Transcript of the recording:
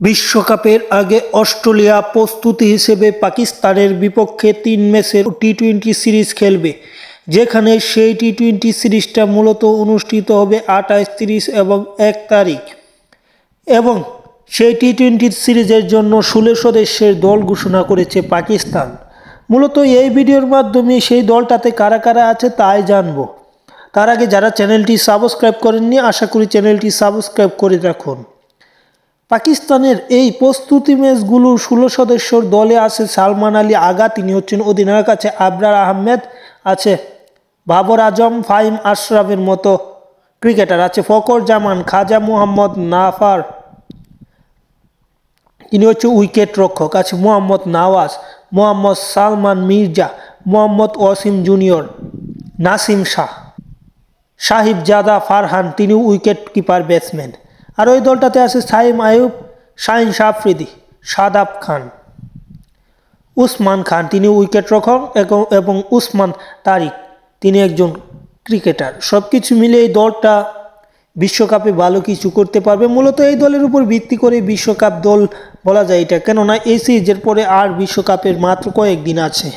বিশ্বকাপের আগে অস্ট্রেলিয়া প্রস্তুতি হিসেবে পাকিস্তানের বিপক্ষে তিন ম্যাচের টি টোয়েন্টি সিরিজ খেলবে, যেখানে সেই টি টোয়েন্টি সিরিজটা মূলত অনুষ্ঠিত হবে আঠাশ তিরিশ এবং এক তারিখ। এবং সেই টি টোয়েন্টি সিরিজের জন্য ষোলো সদস্যের দল ঘোষণা করেছে পাকিস্তান। মূলত এই ভিডিওর মাধ্যমে সেই দলটাতে কারা কারা আছে তাই জানব। তার আগে যারা চ্যানেলটি সাবস্ক্রাইব করেননি, আশা করি চ্যানেলটি সাবস্ক্রাইব করে রাখুন। পাকিস্তানের এই প্রস্তুতি ম্যাচগুলো ষোলো সদস্যর দলে আছে। সালমান আলী আগা তিনি হচ্ছেন অধিনায়ক আছে, আবরার আহমেদ আছে, বাবর আজম ফাইম আশরাফের মতো ক্রিকেটার আছে ফকর জামান, খাজা মোহাম্মদ, নাফার, তিনি হচ্ছে উইকেট রক্ষক আছে, মোহাম্মদ নাওয়াজ, মোহাম্মদ সালমান মির্জা, মোহাম্মদ ওয়াসিম জুনিয়র, নাসিম শাহ সাহিব জাদা ফারহান তিনি উইকেট কিপার, ব্যাটসম্যান। আর ওই দলটাতে আছে সাইম আয়ুব শাহিন সাফরিদি সাদাব খান, উসমান খান। তিনি উইকেট রক্ষক এবং- এবং উসমান তারিক। তিনি একজন ক্রিকেটার। সব কিছু মিলে এই দলটা বিশ্বকাপে ভালো কিছু করতে পারবে। মূলত এই দলের উপর ভিত্তি করে বিশ্বকাপ দল বলা যায় এটা। কেননা এই সিরিজের পরে আর বিশ্বকাপের মাত্র কয়েকদিন আছে।